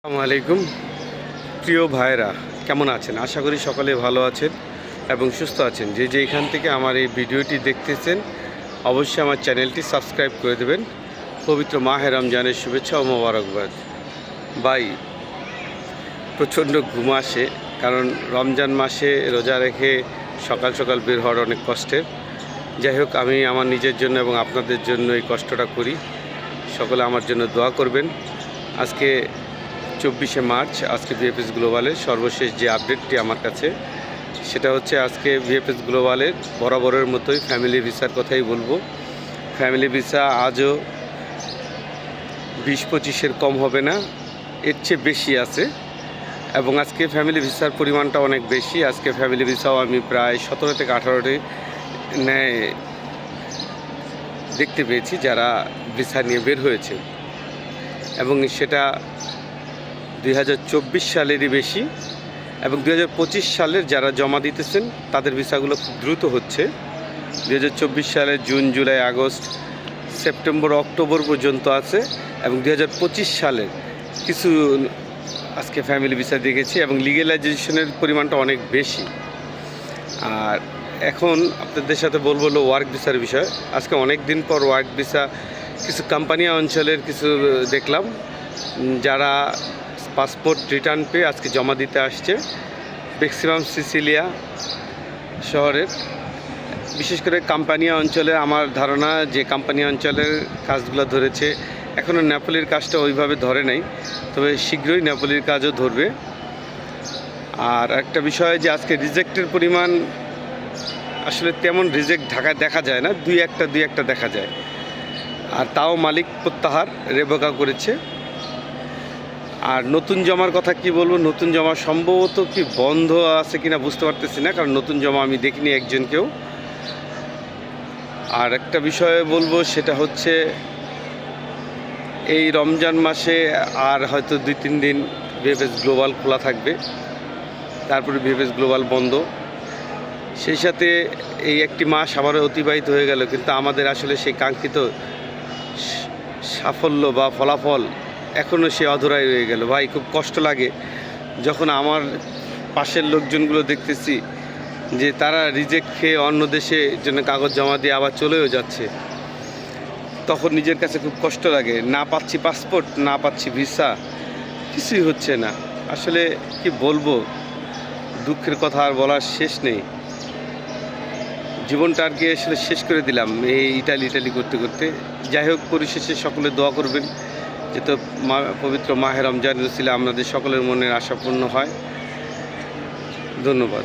আসসালামু আলাইকুম। প্রিয় ভাইরা কেমন আছেন? আশা করি সকলে ভালো আছেন এবং সুস্থ আছেন। যে যে এখান থেকে আমার এই ভিডিওটি দেখতেছেন, অবশ্যই আমার চ্যানেলটি সাবস্ক্রাইব করে দেবেন। পবিত্র মাহে রমজানের শুভেচ্ছা ও মোবারকবাদ। বাই প্রচণ্ড ঘুম আসে, কারণ রমজান মাসে রোজা রেখে সকাল সকাল বের হওয়ার অনেক কষ্টের। যাই হোক, আমি আমার নিজের জন্য এবং আপনাদের জন্য এই কষ্টটা করি। সকলে আমার জন্য দোয়া করবেন। আজকে চব্বিশে মার্চ, আজকে ভিএফএস গ্লোবালের সর্বশেষ যে আপডেটটি আমার কাছে, সেটা হচ্ছে আজকে ভিএফএস গ্লোবালের বরাবরের মতোই ফ্যামিলি ভিসার কথাই বলব। ফ্যামিলি ভিসা আজও বিশ পঁচিশের কম হবে না, এর চেয়ে বেশি আছে। এবং আজকে ফ্যামিলি ভিসার পরিমাণটা অনেক বেশি, আজকে ফ্যামিলি ভিসাও আমি প্রায় সতেরো থেকে আঠারোটি ন্যায় দেখতে পেয়েছি যারা ভিসা নিয়ে বের হয়েছে। এবং সেটা দুই হাজার চব্বিশ সালেরই বেশি এবং দুই হাজার পঁচিশ সালের যারা জমা দিতেছেন, তাদের ভিসাগুলো খুব দ্রুত হচ্ছে। দু হাজার চব্বিশ সালের June, July, August, September, October পর্যন্ত আছে এবং দুই সালের কিছু আজকে ফ্যামিলি ভিসা দেখেছি এবং লিগেলাইজেশনের পরিমাণটা অনেক বেশি। আর এখন আপনাদের সাথে বলব হলো ওয়ার্ক ভিসার বিষয়। আজকে অনেক দিন পর ওয়ার্ক ভিসা কিছু কোম্পানি অঞ্চলের কিছু দেখলাম যারা পাসপোর্ট রিটার্ন পেয়ে আজকে জমা দিতে আসছে। ম্যাক্সিমাম সিসিলিয়া শহরের। বিশেষ করে কাম্পানিয়া অঞ্চলে আমার ধারণা যে কাম্পানি অঞ্চলের কাজগুলো ধরেছে এখনও নেপালির কাজটা ওইভাবে ধরে নাই, তবে শীঘ্রই নেপালির কাজও ধরবে। আর একটা বিষয় যে আজকে রিজেক্টের পরিমাণ আসলে তেমন রিজেক্ট ঢাকায় দেখা যায় না, দুই একটা দুই একটা দেখা যায়। আর তাও মালিক প্রত্যাহার, রেবকা করেছে। আর নতুন জমার কথা কি বলব? নতুন জমা সম্ভবত কি বন্ধ আছে কিনা বুঝতে পারতেছি না, কারণ নতুন জমা আমি দেখিনি একজনকেও। আর একটা বিষয়ে বলব, সেটা হচ্ছে এই রমজান মাসে আর হয়তো দুই, তিন দিন ভিএফএস গ্লোবাল খোলা থাকবে। তারপরে ভিএফএস গ্লোবাল বন্ধ। সেই সাথে এই একটি মাস আবারও অতিবাহিত হয়ে গেল, কিন্তু আমাদের আসলে সেই কাঙ্ক্ষিত সাফল্য বা ফলাফল এখনও সে অধরাই রয়ে গেল। ভাই, খুব কষ্ট লাগে যখন আমার পাশের লোকজনগুলো দেখতেছি যে তারা রিজেক্ট খেয়ে অন্য দেশে জন্য কাগজ জমা দিয়ে আবার চলেও যাচ্ছে। তখন নিজের কাছে খুব কষ্ট লাগে। না পাচ্ছি পাসপোর্ট না পাচ্ছি ভিসা কিছুই হচ্ছে না। আসলে কি বলব, দুঃখের কথা আর বলার শেষ নেই। জীবনটা আর কি আসলে শেষ করে দিলাম এই ইটালি ইটালি করতে করতে। যাই হোক, পরিশেষে সকলে দোয়া করবেন। যাতে মা পবিত্র মাহের রমজান রসিলা আমাদের সকলের মনের আশাপূর্ণ হয়। ধন্যবাদ।